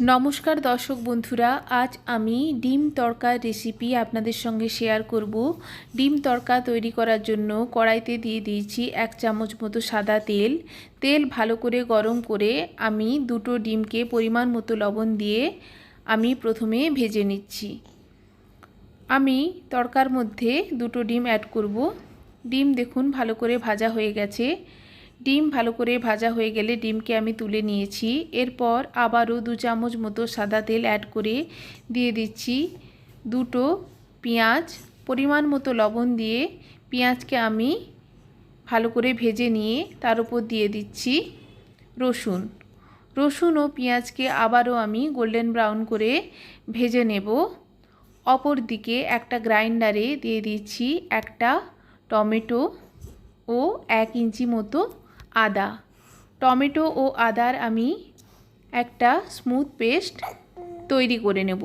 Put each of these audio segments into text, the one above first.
নমস্কার দর্শক বন্ধুরা, আজ আমি ডিম তড়কার রেসিপি আপনাদের সঙ্গে শেয়ার করব। ডিম তড়কা তৈরি করার জন্য কড়াইতে দিয়ে দিয়েছি এক চামচ মতো সাদা তেল। তেল ভালো করে গরম করে আমি দুটো ডিমকে পরিমাণ মতো লবণ দিয়ে আমি প্রথমে ভেজে নিচ্ছি। আমি তড়কার মধ্যে দুটো ডিম অ্যাড করব। ডিম দেখুন ভালো করে ভাজা হয়ে গেছে। ডিম ভালো করে ভাজা হয়ে গেলে ডিমকে আমি তুলে নিয়েছি। এরপর আবারও দু চামচ মতো সাদা তেল অ্যাড করে দিয়ে দিচ্ছি। দুটো পেঁয়াজ, পরিমাণ মতো লবণ দিয়ে পেঁয়াজকে আমি ভালো করে ভেজে নিয়ে তার উপর দিয়ে দিচ্ছি রসুন। রসুন ও পেঁয়াজকে আবারও আমি গোল্ডেন ব্রাউন করে ভেজে নেব। অপর দিকে একটা গ্রাইন্ডারে দিয়ে দিচ্ছি একটা টমেটো ও এক ইঞ্চি মতো আদা। টমেটো ও আদার আমি একটা স্মুথ পেস্ট তৈরি করে নেব।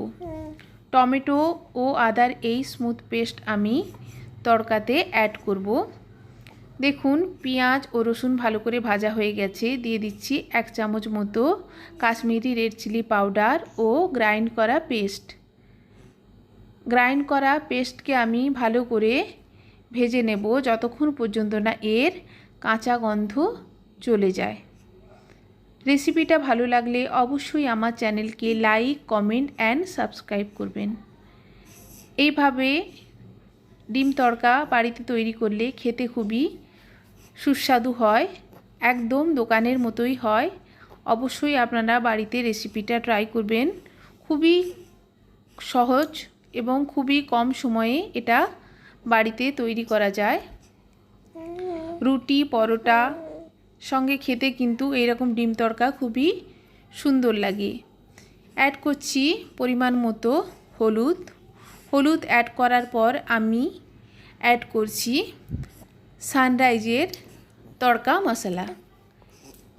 টমেটো ও আদার এই স্মুথ পেস্ট আমি তড়কাতে অ্যাড করব। দেখুন, পেঁয়াজ ও রসুন ভালো করে ভাজা হয়ে গেছে। দিয়ে দিচ্ছি এক চামচ মতো কাশ্মীরি রেড চিলি পাউডার ও গ্রাইন্ড করা পেস্ট। গ্রাইন্ড করা পেস্টকে আমি ভালো করে ভেজে নেব। যতক্ষণ পর্যন্ত না এর কাঁচা গন্ধ চলে যায়। রেসিপিটা ভালো লাগলে অবশ্যই আমার চ্যানেলকে লাইক, কমেন্ট অ্যান্ড সাবস্ক্রাইব করবেন। এইভাবে ডিম তড়কা বাড়িতে তৈরি করলে খেতে খুবই সুস্বাদু হয়, একদম দোকানের মতোই হয়। অবশ্যই আপনারা বাড়িতে রেসিপিটা ট্রাই করবেন। খুবই সহজ এবং খুবই কম সময়ে এটা বাড়িতে তৈরি করা যায়। রুটি, পরোটা সঙ্গে খেতে কিন্তু এইরকম ডিম তড়কা খুবই সুন্দর লাগে। অ্যাড করছি পরিমাণ মতো হলুদ। হলুদ অ্যাড করার পর আমি অ্যাড করছি সানরাইজের তড়কা মশলা।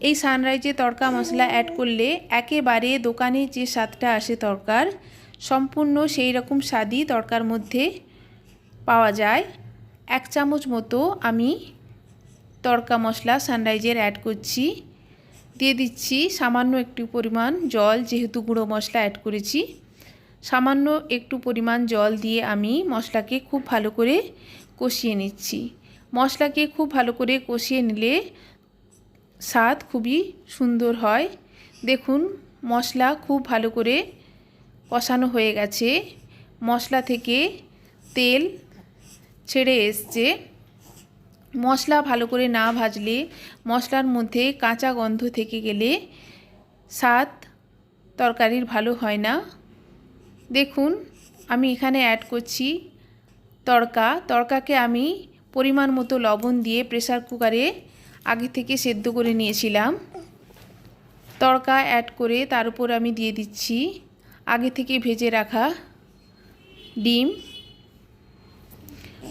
এই সানরাইজের তড়কা মশলা অ্যাড করলে একেবারে দোকানে যে স্বাদটা আসে তরকার, সম্পূর্ণ সেই রকম স্বাদই তড়কার মধ্যে পাওয়া যায়। এক চামচ মতো আমি তড়কা মশলা সানরাইজের অ্যাড করছি। দিয়ে দিচ্ছি সামান্য একটু পরিমাণ জল, যেহেতু গুঁড়ো মশলা অ্যাড করেছি। সামান্য একটু পরিমাণ জল দিয়ে আমি মশলাকে খুব ভালো করে কষিয়ে নিচ্ছি। মশলাকে খুব ভালো করে কষিয়ে নিলে স্বাদ খুবই সুন্দর হয়। দেখুন, মশলা খুব ভালো করে কষানো হয়ে গেছে। মশলা থেকে তেল ছেড়ে এসছে। মশলা ভালো করে না ভাজলে মশলার মধ্যে কাঁচা গন্ধ থেকে গেলে স্বাদ তরকারির ভালো হয় না। দেখুন, আমি এখানে অ্যাড করছি তড়কা তড়কাকে আমি পরিমাণ মতো লবণ দিয়ে প্রেসার কুকারে আগে থেকে সেদ্ধ করে নিয়েছিলাম। তড়কা অ্যাড করে তার উপর আমি দিয়ে দিচ্ছি আগে থেকে ভেজে রাখা ডিম।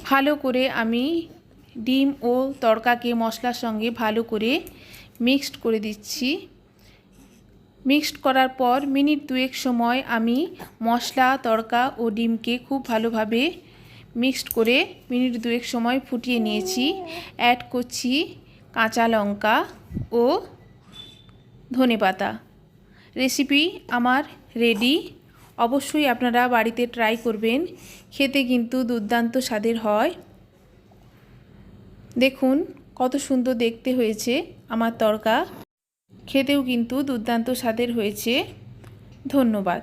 ভালো করে আমি ডিম ও তড়কাকে মশলার সঙ্গে ভালো করে মিক্সড করে দিচ্ছি। মিক্সড করার পর মিনিট দুয়েক সময় আমি মশলা তড়কা ও ডিমকে খুব ভালোভাবে মিক্সড করে মিনিট দুয়েক সময় ফুটিয়ে নিয়েছি। অ্যাড করছি কাঁচা লঙ্কা ও ধনে পাতা। রেসিপি আমার রেডি। অবশ্যই আপনারা বাড়িতে ট্রাই করবেন। খেতে কিন্তু দুর্দান্ত স্বাদের হয়। দেখুন কত সুন্দর দেখতে হয়েছে আমার তরকা। খেতেও কিন্তু দুর্দান্ত স্বাদের হয়েছে। ধন্যবাদ।